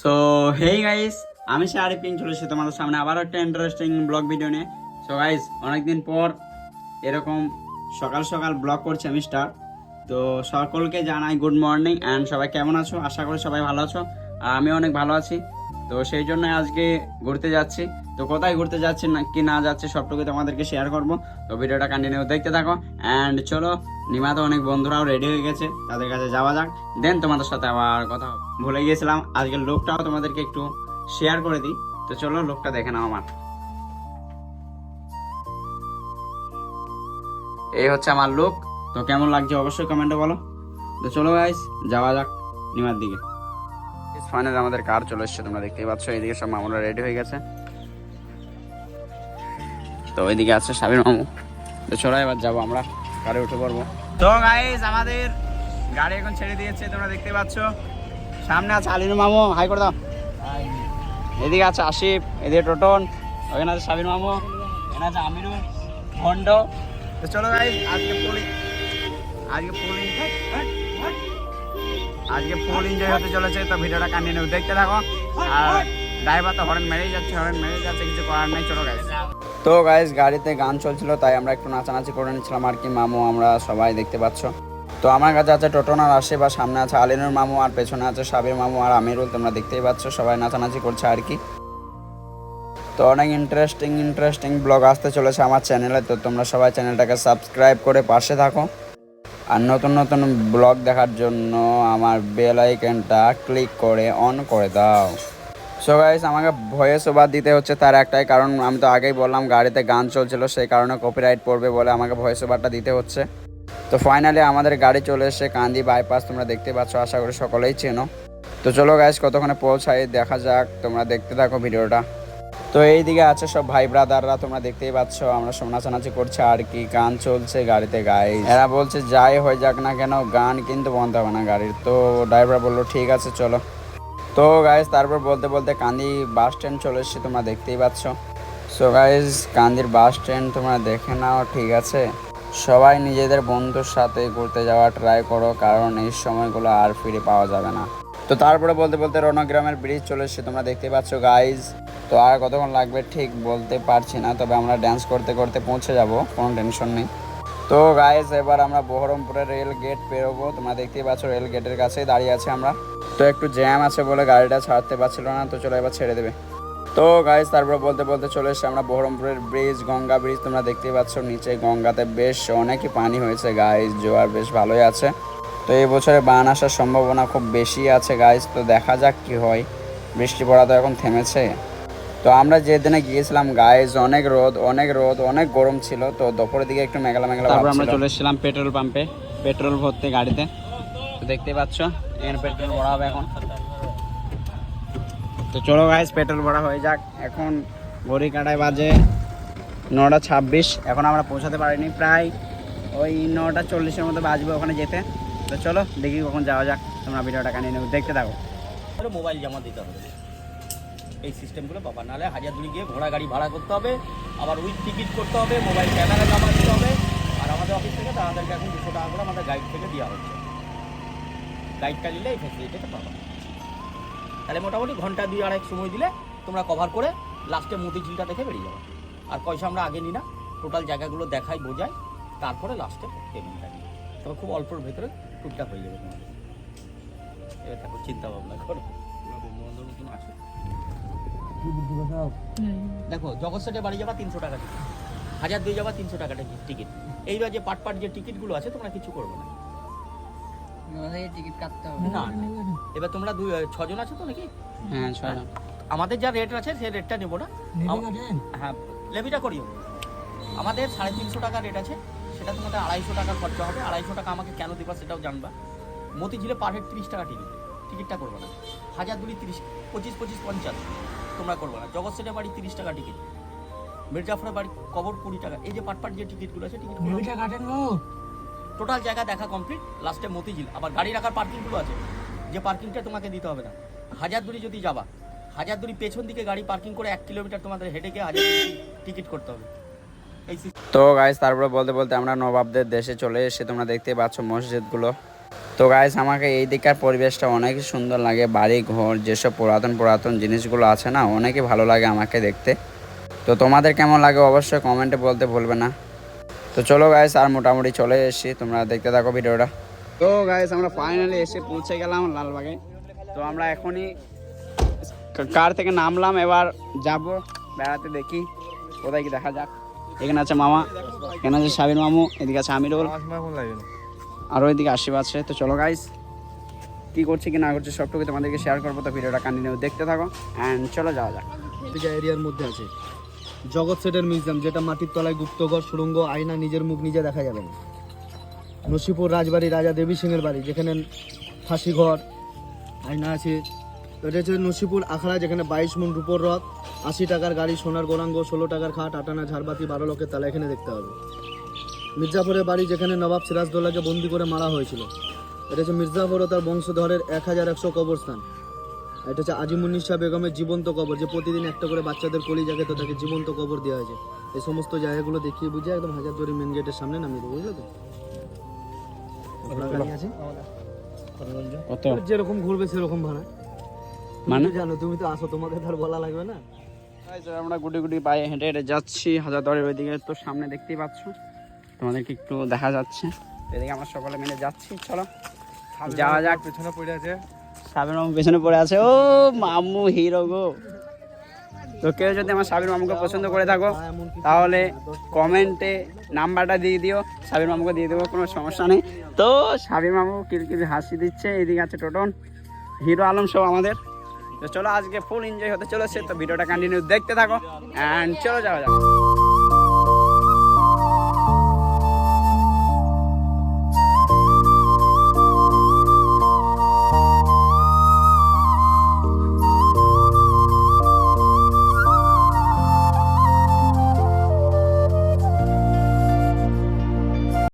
So hey guys আমি সে আরিফিন চলে এসেছি তোমাদের সামনে আবার একটা ইন্টারেস্টিং ব্লগ ভিডিও নিয়ে। সো গাইস অনেকদিন পর এরকম সকাল সকাল ব্লগ করছি আমি স্টার তো সকলকে জানাই গুড মর্নিং অ্যান্ড সবাই কেমন আছো? আশা করি সবাই ভালো আছো। আর আমি অনেক ভালো আছি। তো সেই জন্য আজকে ঘুরতে যাচ্ছি। তো কোথায় ঘুরতে যাচ্ছি না, কি না যাচ্ছে সবটুকু তোমাদেরকে শেয়ার করব। তো ভিডিওটা কন্টিনিউ দেখতে থাকো। অ্যান্ড চলো, নিমা তো অনেক বন্ধুরাও রেডি হয়ে গেছে, তাদের কাছে যাওয়া যাক। দেন তোমাদের সাথে আবার কথা ভুলে গিয়েছিলাম, আজকের লোকটাও তোমাদেরকে একটু শেয়ার করে দিই। তো চলো লোকটা দেখে নাও আমার। এই হচ্ছে আমার লোক তো কেমন লাগছে অবশ্যই কমেন্টে বলো। তো চলো গাইস যাওয়া যাক নিমার দিকে। ফাইনাল আমাদের কার চলে এসছে, তোমরা দেখতেই পাচ্ছ। এইদিকে সব মামুরা রেডি হয়ে গেছে। তো ওইদিকে আছে সাবির মামু। তো চলো এবার যাব আমরা কারে উঠে পড়ব। তো গাইস আমাদের গাড়ি এখন ছেড়ে দিয়েছে, তোমরা দেখতে পাচ্ছ। সামনে আছে আলিনু মামু হাই করে দাও। এদিকে আছে আশিফ এদিকে টোটন, ওখানে আছে সাবির মামু, এখানে আছে আমিরু ভন্ড তো চলো গাইস আজকে পোলিং আজকে পোলিং আজকে ফুল এনজয় হতে চলেছে, তো ভিডিওটা কন্টিনিউ দেখতে থাকো। আর ড্রাইভার তো হরেন মেরেই যাচ্ছে হরেন মেরেই যাচ্ছে, কিছু করার নাই, চলো গাইস তো গাইস গাড়িতে গান চলছিল, তাই আমরা একটু নাচানাচি করে নিচ্ছিলাম আর কি, মামু, আমরা সবাই দেখতে পাচ্ছ। তো আমার কাছে আছে টোটন আর আসে বা সামনে আছে আলিনুর মামু, আর পেছনে আছে সাবির মামু আর আমিরুল, তোমরা দেখতেই পাচ্ছ, সবাই নাচানাচি করছে আর কি। তো অনেক ইন্টারেস্টিং ইন্টারেস্টিং ব্লগ আসতে চলেছে আমার চ্যানেলে তো তোমরা সবাই চ্যানেলটাকে সাবস্ক্রাইব করে পাশে থাকো। আর নতুন নতুন ব্লগ দেখার জন্য আমার বেল আইকনটা ক্লিক করে অন করে দাও। সো গাইস আমাকে ভয়েস ওভার দিতে হচ্ছে তার একটাই কারণ, আমি তো আগেই বললাম গাড়িতে গান চলছিল, সেই কারণে কপিরাইট পড়বে বলে আমাকে ভয়েস ওভারটা দিতে হচ্ছে। তো ফাইনালি আমাদের গাড়ি চলে এসে কান্দি বাইপাস তোমরা দেখতে পাচ্ছ, আশা করি সকলেই চেনো। তো চলো গাইস কতক্ষণে পৌঁছাই, দেখা যাক, তোমরা দেখতে থাকো ভিডিওটা। তো এইদিকে আছে সব ভাই ব্রাদাররা, তোমরা দেখতেই পাচ্ছ, আমরা সব নাচানাচি করছে, আর কি গান চলছে গাড়িতে গাই এরা বলছে যাই হয়ে যাক না কেন, গান কিন্তু বন্ধ হবে না গাড়ির। তো ড্রাইভার বলল, ঠিক আছে, চলো। তো গাইজ তারপর বলতে বলতে কান্দি বাস স্ট্যান্ড চলে এসেছে, তোমরা দেখতেই পাচ্ছ। সো গাইজ কান্দির বাস স্ট্যান্ড তোমরা দেখে নাও, ঠিক আছে? সবাই নিজেদের বন্ধুর সাথে ঘুরতে যাওয়া ট্রাই করো, কারণ এই সময়গুলো আর ফিরে পাওয়া যাবে না। তো তারপরে বলতে বলতে রণগ্রামের ব্রিজ চলে এসেছে, তোমরা দেখতেই পাচ্ছ গাইজ তো আর কতক্ষণ লাগবে ঠিক বলতে পারছি না, তবে আমরা ড্যান্স করতে করতে পৌঁছে যাব, কোনো টেনশন নেই। তো গাইজ এবার আমরা বহরমপুরের রেল গেট পেরোবো, তোমরা দেখতেই পাচ্ছ রেল গেটের কাছেই দাঁড়িয়ে আছি আমরা। তো একটু জ্যাম আছে বলে গাড়িটা ছাড়তে পারছিল না, তো চলো এবার ছেড়ে দেবে। তো গাইজ তারপর বলতে বলতে চলে এসেছি আমরা বহরমপুরের ব্রিজ গঙ্গা ব্রিজ তোমরা দেখতেই পাচ্ছ নিচে গঙ্গাতে বেশ অনেকই পানি হয়েছে গাইজ জোয়ার বেশ ভালোই আছে। তো এই বছরে বান আসার সম্ভাবনা খুব বেশি আছে গাইজ তো দেখা যাক কি হয়। বৃষ্টি পড়া তো এখন থেমেছে। তো আমরা যে দিনে গিয়েছিলাম গাইজ অনেক রোদ অনেক রোদ অনেক গরম ছিল তো দুপুরের দিকে একটু মেঘলা মেঘলা তারপর আমরা চলে এসেছিলাম পেট্রোল পাম্পে পেট্রোল ভরতে গাড়িতে। তো দেখতে পাচ্ছ এখানে পেট্রোল ভরা হবে এখন। তো চলো গাইজ পেট্রোল ভরা হয়ে যাক। এখন ঘড়ি কাটায় বাজে নটা ছাব্বিশ এখন আমরা পৌঁছাতে পারিনি প্রায় ওই নটা চল্লিশের মতো বাজবে ওখানে যেতে। তো চলো দেখি কখন যাওয়া যাক তোমরা ভিডিওটা কানিয়ে নেবে দেখতে থাকো। মোবাইল জমা দিতে হবে। এই সিস্টেমগুলো, বাবা, নাহলে হাজারদুড়ি গিয়ে ঘোড়া গাড়ি ভাড়া করতে হবে, আবার উইথ টিকিট করতে হবে মোবাইল ক্যামেরা জমা দিতে হবে, আর আমাদের অফিস থেকে তাদেরকে এখন দুশো টাকা করে আমাদের গাইড থেকে দেওয়া হচ্ছে। গাইডটা নিলে এই ফেসিলিটিটা পাবা। তাহলে মোটামুটি ঘণ্টা দুই আড়াই সময় দিলে তোমরা কভার করে লাস্টে মতিঝিলটা দেখে বেরিয়ে যাবে। আর পয়সা আমরা আগে নিই না টোটাল জায়গাগুলো দেখাই, বোঝাই, তারপরে লাস্টে পেমেন্টটা নিই। তবে খুব অল্পর ভেতরে টুকটাক হয়ে যাবে তোমাদের। এবার তারপর চিন্তা ভাবনা করো। দেখো জগৎ সেটে বাড়ি যাবা তিনশো টাকা টিকিট হাজার দুই যাবা তিনশো টাকা টিকিট এইবার যে পাট পাট যে টিকিটগুলো আছে তোমরা কিছু করবে না। টিকিট কাটতে হবে। না না। এবার তোমরা দুই ছজন আছো তো নাকি? হ্যাঁ ছয়জন আমাদের যা রেট আছে সেই রেটটা নেব না। হ্যাঁ লেভিটা করিও। আমাদের সাড়ে তিনশো টাকা রেট আছে। সেটা তোমাদের আড়াইশো টাকা খরচা হবে। আড়াইশো টাকা আমাকে কেন দিবা সেটাও জানবা। মতিঝিলে পার হেড তিরিশ টাকা টিকিট টিকিটটা করবে না। হাজার দুই তিরিশ পঁচিশ পঁচিশ পঞ্চাশ। তোমরা করবে না। জগৎ সেটের বাড়ি তিরিশ টাকা টিকিট। মির্জাফরের বাড়ি কবর কুড়ি টাকা। এই যে পাট পাট যে টিকিটগুলো আছে টিকিট টোটাল জায়গা দেখা কমপ্লিট লাস্টে মতিঝিল। আবার গাড়ি রাখার পার্কিংগুলো আছে। যে পার্কিংটা তোমাকে দিতে হবে না। হাজার দুরি যদি যাবা হাজার দুরি পেছন দিকে গাড়ি পার্কিং করে এক কিলোমিটার তোমাদের হেঁটে গিয়ে হাজার টিকিট করতে হবে। তো গাইজ তারপরে বলতে বলতে আমরা নবাবদের দেশে চলে এসে তোমরা দেখতে পাচ্ছ মসজিদগুলো। তো গাইস আমাকে এই দিককার পরিবেশটা অনেক সুন্দর লাগে। বাড়ি, ঘর, যেসব পুরাতন পুরাতন জিনিসগুলো আছে না, অনেকই ভালো লাগে আমাকে দেখতে। তো তোমাদের কেমন লাগে অবশ্যই কমেন্টে বলতে ভুলবে না। তো চলো গাইস আর মোটামুটি চলে এসেছি, তোমরা দেখতে থাকো ভিডিওটা। তো গাইস আমরা ফাইনালি এসে পৌঁছে গেলাম লালবাগে। তো আমরা এখনই কার থেকে নামলাম? এবার যাব, বেড়াতে দেখি, কোথায় কি দেখা যাক। এখানে আছে মামা, এখানে আছে সাবির মামু, এদিকে আছে আমিরুল। আর ওইদিকে আশিব আছে। তো চলো গাইস কি করছে কি না করছে সবটুকু তোমাদেরকে শেয়ার করব। তো ভিডিওটা কন্টিনিউ দেখতে থাকো অ্যান্ড চলো যাওয়া যাক। এরিয়ার মধ্যে আছে। জগৎ সেটের মিউজিয়াম যেটা মাটির তলায় গুপ্তঘর সুড়ঙ্গ, আয়না, নিজের মুখ নিজে দেখা যাবে নসিপুর রাজবাড়ি, রাজা দেবী সিংহের বাড়ি, যেখানে ফাঁসি ঘর, আয়না আছে। এটা হচ্ছে নসিপুর আখড়া, যেখানে বাইশ মন রূপোর রথ, আশি টাকার গাড়ি, সোনার গোরাঙ্গ, ষোলো টাকার খাট, আটানা, ঝাড়বাতি, বারো লোকের তালা এখানে দেখতে হবে। মির্জাপুরের বাড়ি যেখানে নবাব সিরাজদৌল্লাকে বন্দি করে মারা হয়েছিল। এটা হচ্ছে মির্জাপুর ও তার বংশধরের এক হাজার একশো কবরস্থান। এটা হচ্ছে আজিমুন্নিশা বেগমের জীবন্ত কবর যে প্রতিদিন একটা করে বাচ্চাদের কলি জাগে তো তাকে জীবন্ত কবর দেওয়া হয়েছে। এই সমস্ত জায়গাগুলো দেখিয়ে বুঝে একদম হাজারদুয়ারি মেন গেটের সামনে নামিয়ে দেবো বুঝলে তো? যেরকম ঘুরবে সেরকম ভাড়া। মানে? জানো তুমি তো আসো তোমাকে আর বলা লাগবে না। আমরা গুটি গুটি পায়ে হেঁটে হেঁটে যাচ্ছি হাজারদুয়ারির ওইদিকে তো সামনে দেখতেই পাচ্ছ। তোমাদেরকে একটু দেখা যাচ্ছে। এদিকে আমরা সকলে মিলে যাচ্ছি চলো। যাওয়া যাক। পেছনে পড়ে আছে। সাবির মামু পেছনে পড়ে আছে। ও মামু হিরো গো। তো কেউ যদি আমার সাবির মামুকে পছন্দ করে থাকো তাহলে কমেন্টে নাম্বারটা দিয়ে দিও। সাবির মামুকে দিয়ে দেবো কোনো সমস্যা নেই। তো সাবির মামু কিলকিল হাসি দিচ্ছে এদিকে আছে টোটন। হিরো আলম সব আমাদের। তো চলো আজকে ফুল এনজয় হতে চলেছে। তো ভিডিওটা কন্টিনিউ দেখতে থাকো। অ্যান্ড চলো যাওয়া যাক।